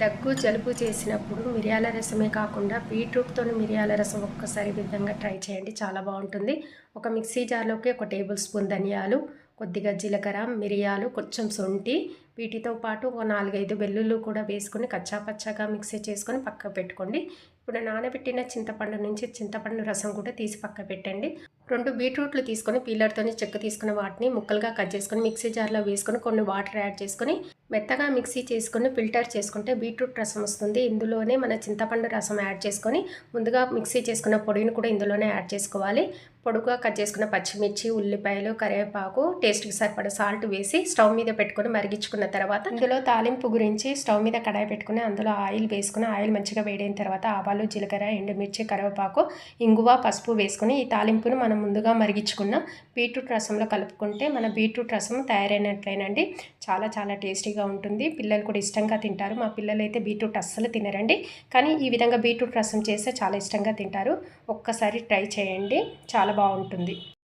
దగ్గు జలుబు చేసినప్పుడు మిరియాల రసమే కాకుండా బీట్రూట్తో మిరియాల రసం ఒక్కసారి విధంగా ట్రై చేయండి. చాలా బాగుంటుంది. ఒక మిక్సీ జార్లోకి ఒక టేబుల్ స్పూన్ ధనియాలు కొద్దిగా జీలకర్ర మిరియాలు కొంచెం శొంఠి వీటితో పాటు ఒక నాలుగైదు వెల్లుల్లి కూడా వేసుకొని కచ్చాపచ్చాగా మిక్సీ చేసుకొని పక్క పెట్టుకోండి. ఇప్పుడు నానబెట్టిన చింతపండు నుంచి చింతపండు రసం కూడా తీసి పక్క పెట్టండి. రెండు బీట్రూట్లు తీసుకొని పీలర్తోని చెక్క తీసుకున్న వాటిని ముక్కలుగా కట్ చేసుకొని మిక్సీ జార్లో వేసుకొని కొన్ని వాటర్ యాడ్ చేసుకొని మెత్తగా మిక్సీ చేసుకొని ఫిల్టర్ చేసుకుంటే బీట్రూట్ రసం వస్తుంది. ఇందులోనే మన చింతపండు రసం యాడ్ చేసుకొని ముందుగా మిక్సీ చేసుకున్న పొడిని కూడా ఇందులోనే యాడ్ చేసుకోవాలి. పొడుగా కట్ చేసుకున్న పచ్చిమిర్చి ఉల్లిపాయలు కరివేపాకు టేస్ట్కి సరిపడ సాల్ట్ వేసి స్టవ్ మీద పెట్టుకొని మరిగించుకున్న తర్వాత ఇందులో తాలింపు గురించి స్టవ్ మీద కడాయి పెట్టుకుని అందులో ఆయిల్ వేసుకుని ఆయిల్ మంచిగా వేడైన తర్వాత ఆవాలు జీలకర్ర ఎండుమిర్చి కరివేపాకు ఇంగువ పసుపు వేసుకుని ఈ తాలింపును మనం ముందుగా మరిగించుకున్న బీట్రూట్ రసంలో కలుపుకుంటే మన బీట్రూట్ రసం తయారైనట్లేనండి. చాలా చాలా టేస్టీగా ఉంటుంది. పిల్లలు కూడా ఇష్టంగా తింటారు. మా పిల్లలు అయితే బీట్రూట్ అస్సలు తినరండి. కానీ ఈ విధంగా బీట్రూట్ రసం చేస్తే చాలా ఇష్టంగా తింటారు. ఒక్కసారి ట్రై చేయండి. చాలా బాగుంటుంది.